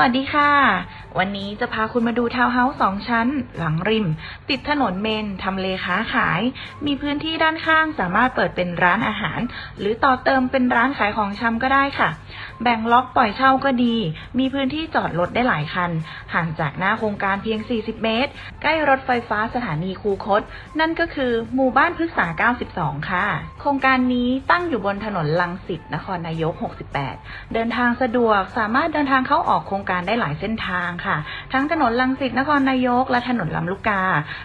วัสดีค่ะ วันนี้จะพาคุณมาดูทาวน์เฮาส์สองชั้น หลังริม ติดถนนเมนทำเลค้าขาย มีพื้นที่ด้านข้างสามารถเปิดเป็นร้านอาหาร หรือต่อเติมเป็นร้านขายของชำก็ได้ค่ะ แบ่งล็อกปล่อยเช่าก็ดี มีพื้นที่จอดรถได้หลายคัน ห่างจากหน้าโครงการเพียง 40 เมตร ใกล้รถไฟฟ้าสถานีคูคต นั่นก็คือหมู่บ้านพฤกษา 92 ค่ะ โครงการนี้ตั้งอยู่บนถนนลังสิตนครนายก 68 เดินทางสะดวกสามารถเดินทางเข้าออกโครงการได้หลายเส้นทางค่ะ ทั้งถนนลังสิตนครนายก และถนนลำลูกกา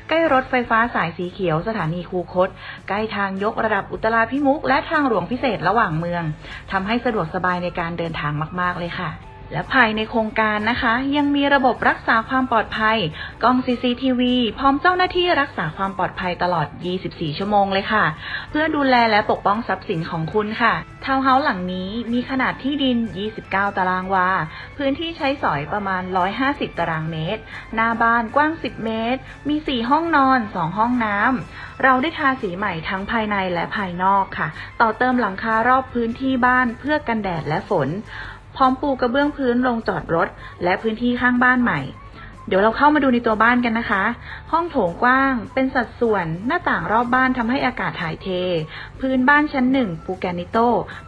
ใกล้รถไฟฟ้าสายสีเขียวสถานีคูคต ใกล้ทางยกระดับอุตราพิมุกและทางหลวงพิเศษระหว่างเมืองทำให้สะดวกสบายในการเดินทางมาก ๆ เลยค่ะ และภายในโครงการนะคะ ยังมีระบบรักษาความปลอดภัย กล้อง CCTV พร้อมเจ้าหน้าที่รักษาความปลอดภัยตลอด 24 ชั่วโมงเลยค่ะ เพื่อดูแลและปกป้องทรัพย์สินของคุณค่ะทาวน์เฮาส์หลังนี้มีขนาดที่ดิน 29 ตารางวา พื้นที่ใช้สอยประมาณ 150 ตารางเมตร หน้าบ้านกว้าง 10 เมตร มี 4 ห้องนอน 2 ห้องน้ำ เราได้ทาสีใหม่ทั้งภายในและภายนอกค่ะ ต่อเติมหลังคารอบพื้นที่บ้านเพื่อกันแดดและฝน พร้อมปูกระเบื้องพื้นลงจอดรถ และพื้นที่ข้างบ้านใหม่ เดี๋ยวเราเข้ามาดูในตัวบ้านกันนะคะ ห้องโถงกว้าง เป็นสัดส่วน หน้าต่างรอบบ้านทำให้อากาศถ่ายเท พื้นบ้านชั้นหนึ่งปูแกนิโต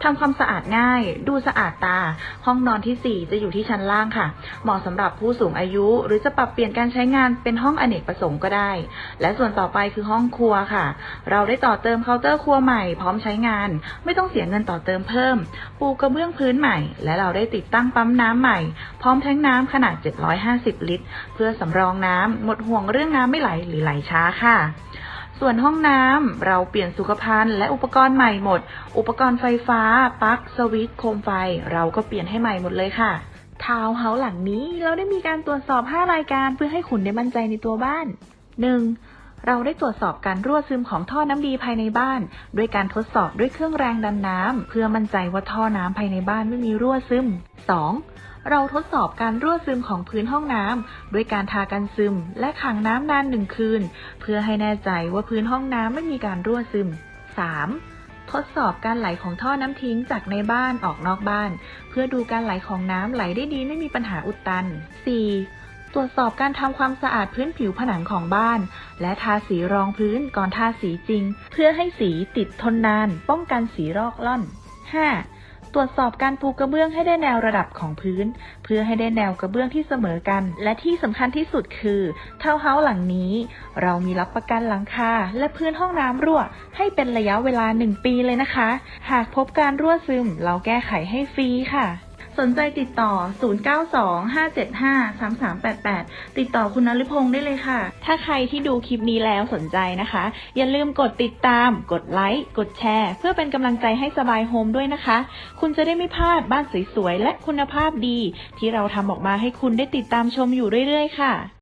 ทำความสะอาดง่าย ดูสะอาดตา ห้องนอนที่ 4 จะอยู่ที่ชั้นล่างค่ะ เหมาะสำหรับผู้สูงอายุ หรือจะปรับเปลี่ยนการใช้งานเป็นห้องอเนกประสงค์ก็ได้ และส่วนต่อไปคือห้องครัวค่ะ เราได้ต่อเติมเคาน์เตอร์ครัวใหม่พร้อมใช้งาน ไม่ต้องเสียเงินต่อเติมเพิ่ม ปูกระเบื้องพื้นใหม่ และเราได้ติดตั้งปั๊มน้ำใหม่ พร้อมแท้งน้ำขนาด 750 ลิตร พื่อสำรองน้ำหมดห่วงเรื่องน้ำไม่ไหลหรือไหลช้าค่ะ ส่วนห้องน้ำเราเปลี่ยนสุขภัณฑ์และอุปกรณ์ใหม่หมด อุปกรณ์ไฟฟ้าปลั๊กสวิตช์โคมไฟ เราก็เปลี่ยนให้ใหม่หมดเลยค่ะทาวน์เฮาส์หลังนี้เราได้มีการตรวจสอบ 5 รายการเพื่อให้คุณได้มั่นใจในตัวบ้าน 1. เราได้ตรวจสอบการรั่วซึมของท่อน้ำดีภายในบ้าน ด้วยการทดสอบด้วยเครื่องแรงดันน้ำเพื่อมั่นใจว่าท่อน้ำภายในบ้านไม่มีรั่วซึม 2. เราทดสอบการรั่วซึมของพื้นห้องน้ำด้วยการทากันซึม และขังน้ำนานหนึ่งคืน เพื่อให้แน่ใจว่าพื้นห้องน้ำไม่มีการรั่วซึม 3. ทดสอบการไหลของท่อน้ำทิ้งจากในบ้านออกนอกบ้าน เพื่อดูการไหลของน้ำไหลได้ดีไม่มีปัญหาอุดตัน 4. ตรวจสอบการทำความสะอาดพื้นผิวผนังของบ้าน และทาสีรองพื้นก่อนทาสีจริง เพื่อให้สีติดทนนาน ป้องกันสีรอกล่อน 5. ตรวจสอบการปูกระเบื้องให้ได้แนวระดับของพื้น เพื่อให้ได้แนวกระเบื้องที่เสมอกัน และที่สำคัญที่สุดคือเทาเฮาส์หลังนี้ เรามีรับประกันหลังคาและพื้นห้องน้ำรั่ว ให้เป็นระยะเวลา 1 ปีเลยนะคะ หากพบการรั่วซึม เราแก้ไขให้ฟรีค่ะ สนใจติดต่อ 0925753388 ติดต่อคุณนฤพงศ์ได้เลยค่ะ ถ้าใครที่ดูคลิปนี้แล้วสนใจนะคะ อย่าลืมกดติดตาม กดไลค์ กดแชร์ เพื่อเป็นกำลังใจให้สบายโฮมด้วยนะคะ คุณจะได้ไม่พลาดบ้านสวยๆ และคุณภาพดี ที่เราทำออกมาให้คุณได้ติดตามชมอยู่เรื่อยๆ ค่ะ